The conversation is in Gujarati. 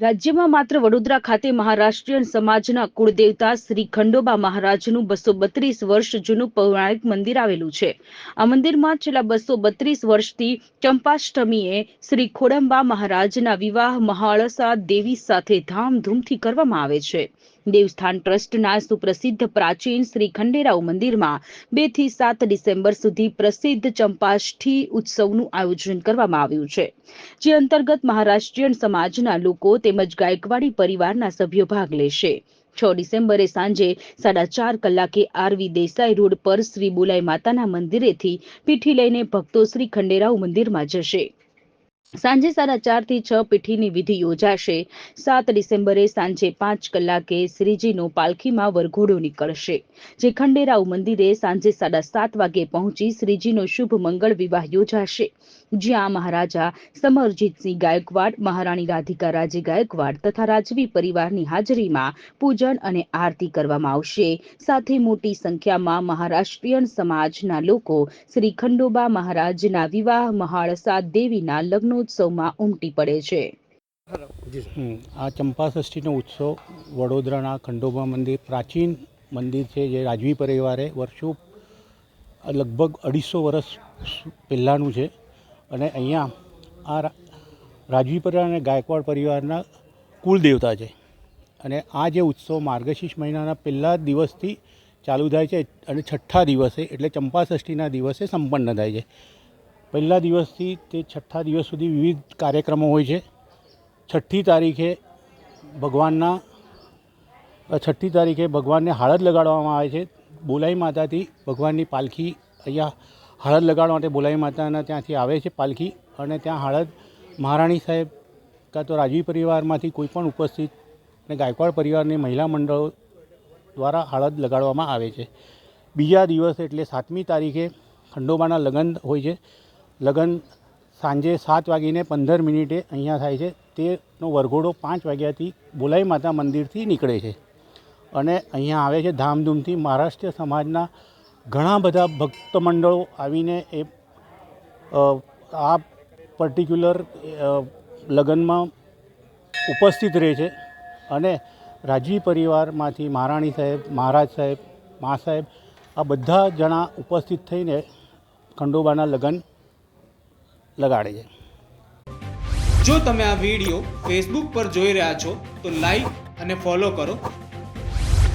રાજ્યમાં માત્ર વડોદરા ખાતે મહારાષ્ટ્રીયન સમાજના કુળદેવતા શ્રી ખંડોબા મહારાજનું બસો બત્રીસ વર્ષ જૂનું પૌરાણિક મંદિર આવેલું છે. આ મંદિરમાં છેલ્લા બસો બત્રીસ વર્ષથી ચંપાષ્ટમીએ શ્રી ખોડંબા મહારાજના વિવાહ મહાળસા દેવી સાથે ધામધૂમથી કરવામાં આવે છે. દેવસ્થાન ટ્રસ્ટના સુપ્રસિદ્ધ પ્રાચીન શ્રી ખંડેરાવ મંદિરમાં બેથી સાત ડિસેમ્બર સુધી પ્રસિદ્ધ ચંપાષ્ઠી ઉત્સવનું આયોજન કરવામાં આવ્યું છે, જે અંતર્ગત મહારાષ્ટ્રીયન સમાજના લોકો તેમજ ગાયકવાડી પરિવારના સભ્યો ભાગ લેશે. છ ડિસેમ્બરે સાંજે સાડા ચાર કલાકે આરવી દેસાઈ રોડ પર શ્રી બોલાઈ માતાના મંદિરેથી પીઠી લઈને ભક્તો શ્રી ખંડેરાવ મંદિરમાં જશે. સાંજે સાડા ચારથી છ પીઠીની વિધિ યોજાશે. સાત ડિસેમ્બરે સાંજે પાંચ કલાકે શ્રીજીનો પાલખીમાં વરઘોડો નીકળશે. જે ખંડેરાવ મંદિરે સાંજે સાડા સાત વાગે પહોંચી શ્રીજીનો શુભ મંગળ વિવાહ યોજાશે. જ્યાં મહારાજા સમરજીતસિંહ ગાયકવાડ, મહારાણી રાધિકા રાજે ગાયકવાડ તથા રાજવી પરિવારની હાજરીમાં પૂજન અને આરતી કરવામાં આવશે. સાથે મોટી સંખ્યામાં મહારાષ્ટ્રીયન સમાજના લોકો શ્રી ખંડોબા મહારાજના વિવાહ મહાળસા દેવીના લગ્નોત્સવમાં ઉમટી પડે છે. આ ચંપાષષ્ઠીનો ઉત્સવ વડોદરાના ખંડોબા મંદિર, પ્રાચીન મંદિર છે જે રાજવી પરિવારે વર્ષો, લગભગ અઢીસો વર્ષ પહેલાંનું છે. અને અહીંયા આ રાજવી પરિવાર અને ગાયકવાડ પરિવારના કુલદેવતા છે. અને આ જે ઉત્સવ માર્ગશીર્ષ મહિનાના પહેલા દિવસથી ચાલુ થાય છે અને છઠ્ઠા દિવસે એટલે ચંપાષષ્ઠીના દિવસે સંપન્ન થાય છે. પહેલા દિવસથી તે છઠ્ઠા દિવસ સુધી વિવિધ કાર્યક્રમો હોય છે. છઠ્ઠી તારીખે ભગવાનના છઠ્ઠી તારીખે ભગવાનને હાળદ લગાડવામાં આવે છે. બોલાઈ માતાથી ભગવાનની પાલખી અહીંયા હાળદ લગાડવા માટે બોલાઈ માતાના ત્યાંથી આવે છે પાલખી અને ત્યાં હળદ મહારાણી સાહેબ કાં તો રાજવી પરિવારમાંથી કોઈ પણ ઉપસ્થિત અને ગાયકવાડ પરિવારની મહિલા મંડળો દ્વારા હળદ લગાડવામાં આવે છે. બીજા દિવસ એટલે સાતમી તારીખે ખંડોબાના લગ્ન હોય છે. લગ્ન સાંજે સાત વાગીને પંદર મિનિટે અહીંયા થાય છે. તેનો વરઘોડો પાંચ વાગ્યાથી બોલાઈ માતા મંદિરથી નીકળે છે. અને અહીંયા આવે છે. ધામધૂમથી મહારાષ્ટ્રીય સમાજના ઘણા બધા ભક્ત મંડળો આવીને એ આ પર્ટિક્યુલર લગ્નમાં ઉપસ્થિત રહે છે. અને રાજવી પરિવારમાંથી મહારાણી સાહેબ, મહારાજ સાહેબ, મા સાહેબ, આ બધા જણા ઉપસ્થિત થઈને ખંડોબાના લગ્ન લગાડે છે. જો તમે આ વીડિયો ફેસબુક પર જોઈ રહ્યા છો, તો લાઈક અને ફોલો કરો.